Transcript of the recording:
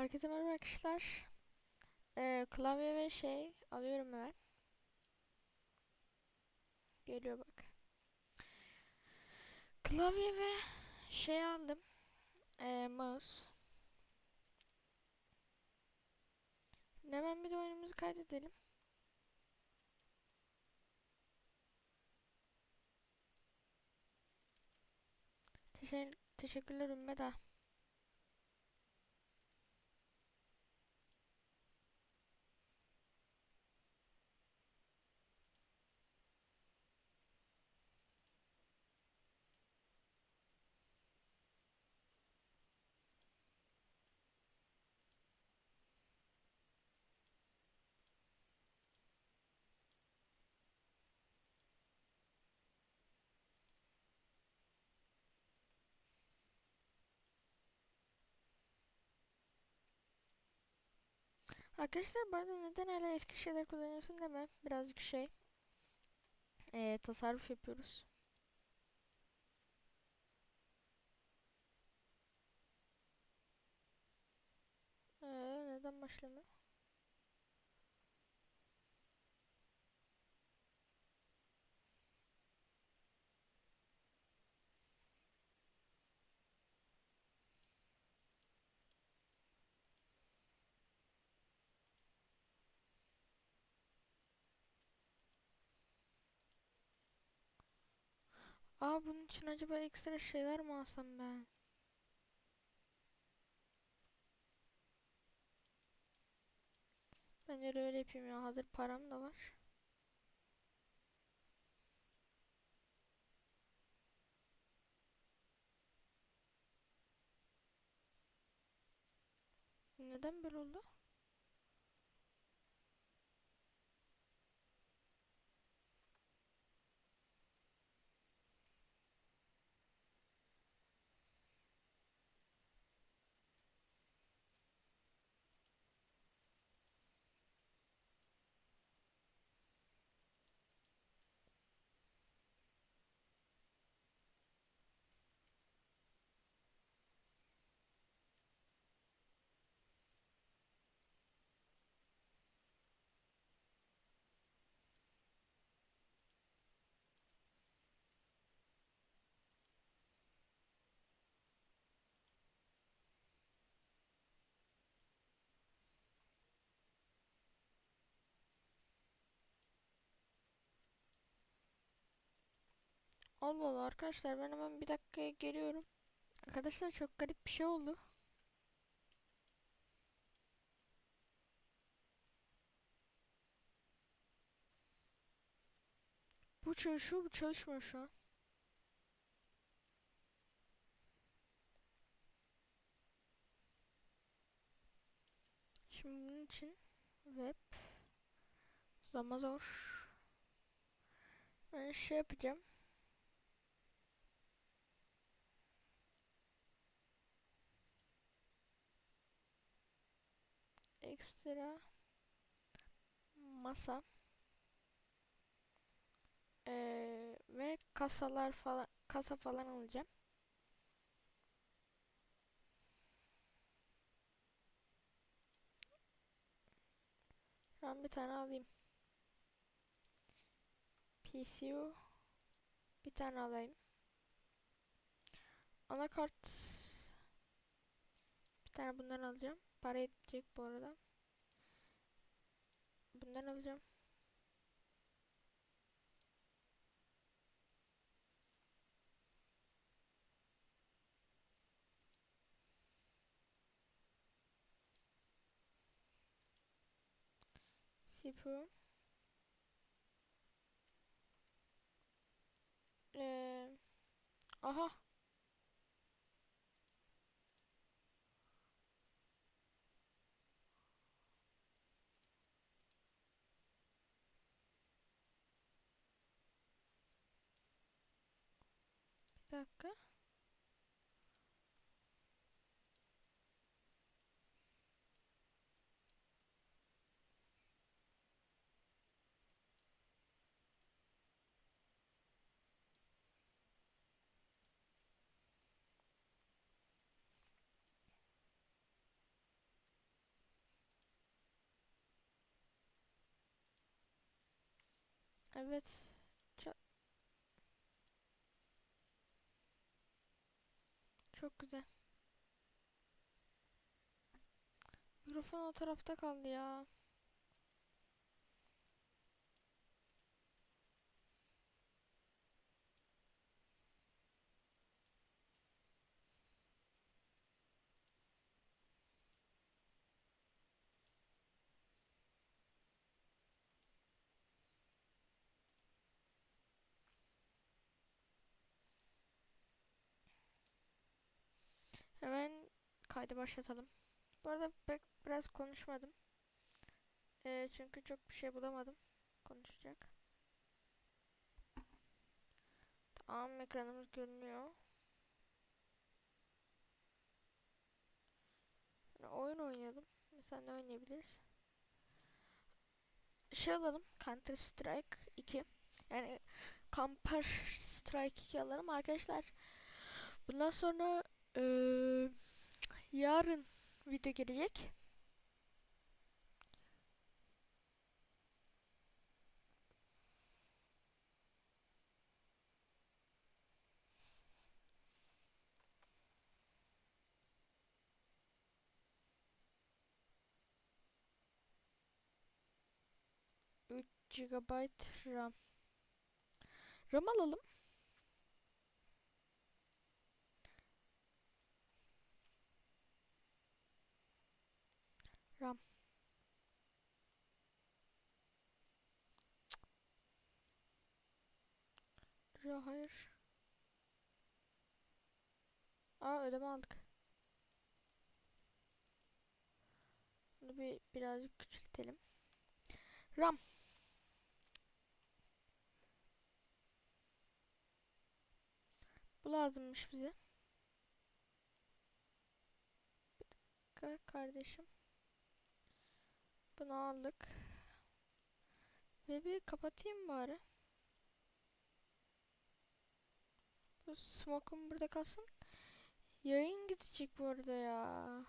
Herkese merhaba arkadaşlar. Ee, klavye ve şey alıyorum hemen. Geliyor bak. Klavye ve şey aldım. Ee, mouse. Hemen bir de oyunumuzu kaydedelim. Teşekkür teşekkürler Ümmeda. Arkadaşlar bu arada neden hala eski şeyler kullanıyorsun deme. Birazcık şey. Ee, tasarruf yapıyoruz. Ee, neden başlamıyor? Aa bunun için acaba ekstra şeyler mi alsam ben? Bence de öyle yapayım ya. Hazır param da var. Neden böyle oldu? Allah Allah arkadaşlar ben hemen bir dakikaya geliyorum. Arkadaşlar çok garip bir şey oldu. Bu çalışıyor, bu çalışmıyor şu an. Şimdi bunun için web zamazor ben şey yapacağım. Ekstra masa ee, ve kasalar falan kasa falan alacağım. Ben bir tane alayım. PCU bir tane alayım. Anakart bir tane bundan alacağım. Para edecek bu arada. Bundan alacağım. CPU. Ee, aha. pakken. I bet çok güzel. Mikrofon o tarafta kaldı ya. Hemen kaydı başlatalım. Bu arada biraz konuşmadım. Ee, çünkü çok bir şey bulamadım konuşacak. Tamam ekranımız görünüyor. Yani oyun oynayalım. Mesela ne oynayabiliriz? Şey alalım. Counter Strike 2. Yani Counter Strike 2 alalım arkadaşlar. Bundan sonra eee, yarın video gelecek. GB RAM. RAM alalım. RAM. Ra- Hayır. Aa ödeme aldık. Bunu bir birazcık küçültelim. RAM. Bu lazımmış bize. Bir dakika kardeşim. Bunu aldık. Ve bir kapatayım bari. Bu smoke'um burada kalsın. Yayın gidecek bu arada ya.